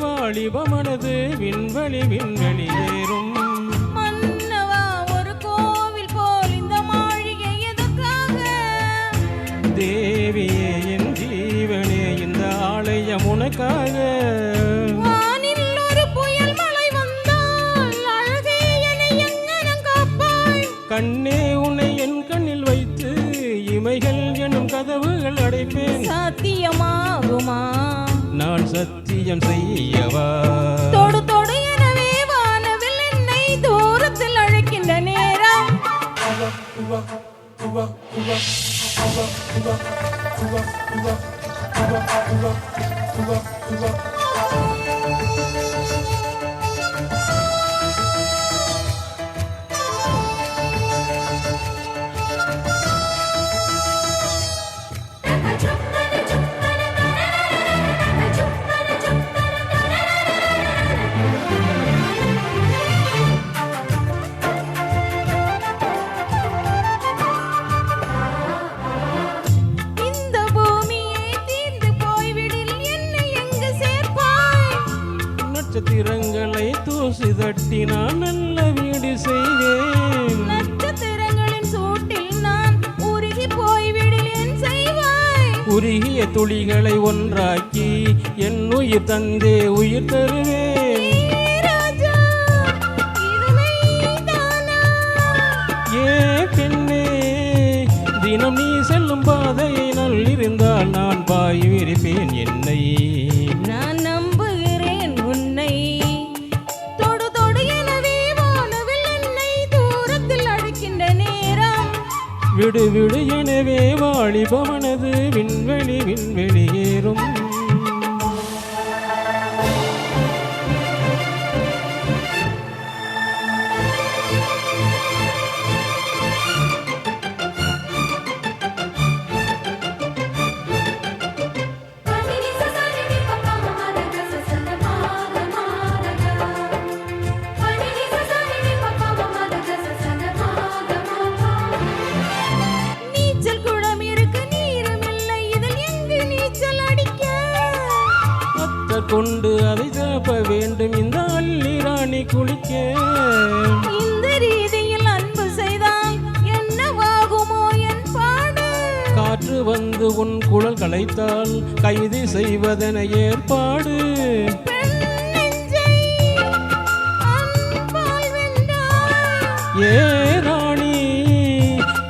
வாலிபமனது. விண்வெளி விண்வெளி ஏறும். மன்னவா ஒரு கோவில் போல் இந்த மாளிகை எதற்காக? தேவியே என் ஜீவனே இந்த ஆலயம் உனக்காக. கண்ணே உன்னை என் கண்ணில் வைத்து இமைகள் எனும் கதவுகள் அடைப்பேன். சாத்தியமாகுமா? சத்தியம் செய்யவா? தொடு தொடு எனவே வானவில் என்னை தூரத்தில் அழைக்கின்ற நேரம். இந்த நட்சத்திரங்களை தூசி தட்டி நான் நல்ல வீடு செய்வேன். நட்சத்திரங்களின் சூட்டில் நான் உருகி போய்விடில் என் செய்வாய். உருகிய துளிகளை ஒன்றாக்கி என் உயிர் தந்தே உயிர் தருவேன். ஏ பெண்ணே தினம் நீ செல்லும் பாதையை நல்லிருந்தால் நான் பாய் விரிப்பேன். விடு விடு எனவே வாலிபமனது விண்வெளி விண்வெளியேறும் கொண்டு அதை சாப்ப வேண்டும். இந்த அள்ளி ராணி குளிக்க. இந்த ரீதியில் அன்பு செய்தால் என்னவாகுமோ என் பாடு? காற்று வந்து உன் குழல் களைத்தால் கைது செய்வதென ஏற்பாடு. ஏ ராணி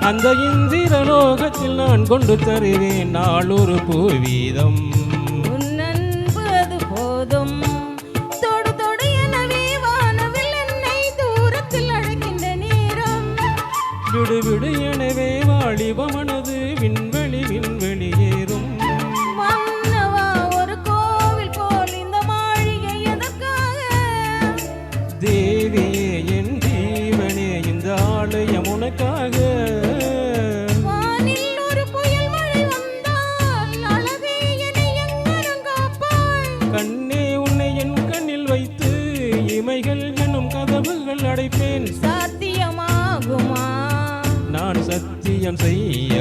அந்த இந்திரலோகத்தில் நான் கொண்டு தருவேன். நாளொரு பூவீதம் விடு விடு எனவே வாலிபமனது. விண்வெளி விண்வெளி ஏறும். ஒரு கோவில் போல் இந்த மாளிகை எதற்காக? தேவியே என் ஜீவனே இந்த ஆலயம் உனக்காக. கண்ணே உன்னை என் கண்ணில் வைத்து இமைகள் எனும் கதவுகள் அடைப்பேன். செய்ய